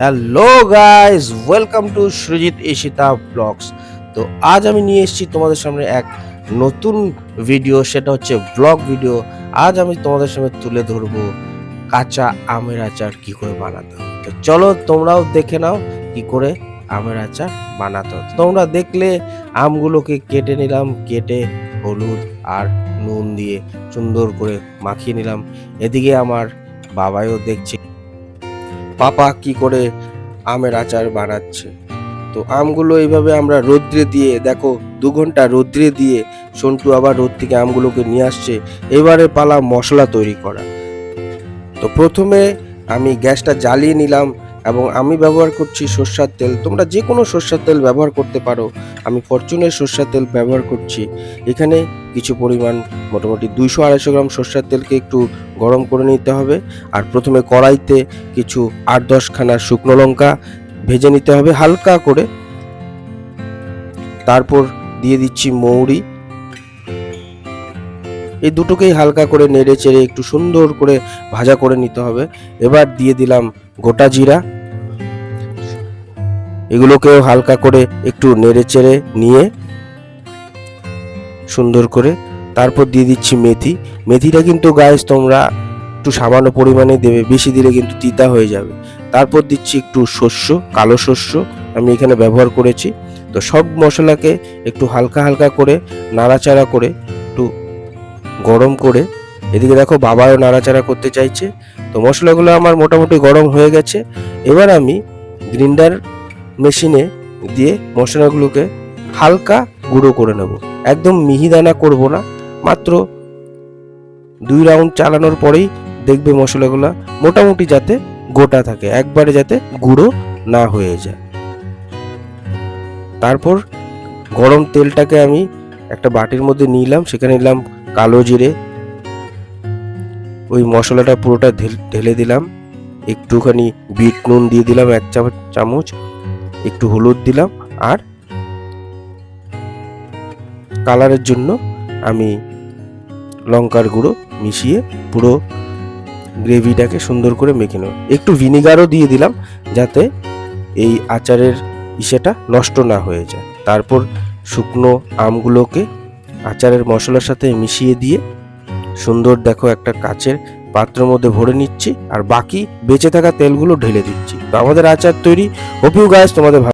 Hello guys welcome to Srijit Ishita vlogs তো আজ আমি নিয়ে এসেছি তোমাদের সামনে এক নতুন ভিডিও সেটা হচ্ছে ব্লগ ভিডিও আজ আমি তোমাদের সামনে তুলে ধরবো কাঁচা আমের আচার কি করে বানাতে তো চলো তোমরাও দেখে নাও কি করে আমের আচার বানাতে তোমরা দেখলে আমগুলোকে কেটে নিলাম, কেটে হলুদ আর নুন দিয়ে সুন্দর করে মাখিয়ে নিলাম। এদিকে আমার বাবাইও দেখছে পাপা কি করে আমের আচার বানাচ্ছে? তো আমগুলো এইভাবে আমরা রৌদ্রে দিয়ে, দেখো, দু ঘণ্টা রৌদ্রে দিয়ে সন্টু আবার রোদ থেকে আমগুলোকে নিয়ে আসছে। এবারে পালা মশলা তৈরি করা। তো প্রথমে আমি গ্যাসটা জ্বালিয়ে নিলাম। এবং আমি ব্যবহার করছি সর্ষার তেল। তোমরা যে কোনো সর্ষার তেল ব্যবহার করতে পারো। আমি ফরচুনের সর্ষার তেল ব্যবহার করছি। এখানে কিছু পরিমাণ মোটামুটি দুইশো আড়াইশো গ্রাম সর্ষার তেলকে একটু গরম করে নিতে হবে। আর প্রথমে কড়াইতে কিছু আট দশখানা শুকনো লঙ্কা ভেজে নিতে হবে হালকা করে। তারপর দিয়ে দিচ্ছি মৌরি। এই দুটোকেই হালকা করে নেড়ে চেড়ে একটু সুন্দর করে ভাজা করে নিতে হবে। এবার দিয়ে দিলাম গোটা জিরা। এগুলোকেও হালকা করে একটু নেড়ে চেড়ে নিয়ে সুন্দর করে তারপর দিয়ে দিচ্ছি মেথি। মেথিটা কিন্তু গায়ে তোমরা একটু সামান্য পরিমাণে দেবে, বেশি দিলে কিন্তু তিতা হয়ে যাবে। তারপর দিচ্ছি একটু শস্য, কালো শস্য, আমি এখানে ব্যবহার করেছি। তো সব মশলাকে একটু হালকা হালকা করে, নাড়াচাড়া করে গরম করে। এদিকে দেখো বাবাও নাড়াচাড়া করতে চাইছে। তো মশলাগুলো আমার মোটামুটি গরম হয়ে গেছে। এবার আমি গ্রিন্ডার মেশিনে দিয়ে মশলাগুলোকে হালকা গুঁড়ো করে নেব। একদম মিহিদানা করব না। মাত্র দুই রাউন্ড চালানোর পরেই দেখবে মশলাগুলো মোটামুটি যাতে গোটা থাকে, একবারে যাতে গুঁড়ো না হয়ে যায়। তারপর গরম তেলটাকে আমি একটা বাটির মধ্যে নিলাম। সেখানে নিলাম কালো জিরে, ওই মশলাটা পুরোটা ঢেল- দিলাম। একটুখানি বিট নুন দিয়ে দিলাম এক চামচ, একটু হলুদ দিলাম আর কালারের জন্য আমি লঙ্কার গুঁড়ো মিশিয়ে পুরো গ্রেভিটাকে সুন্দর করে মেখে নেব। একটু ভিনিগারও দিয়ে দিলাম যাতে এই আচারের ইসেটা নষ্ট না হয়ে যায়। তারপর শুকনো আমগুলোকে আচারের মশলার সাথে মিশিয়ে দিয়ে সুন্দর দেখো একটা কাচের পাত্রের মধ্যে ভরে নিচ্ছি, আর বাকি বেঁচে থাকা তেলগুলো ঢেলে দিচ্ছি। তো আমাদের আচার তৈরি। হোপ গাছ তোমাদের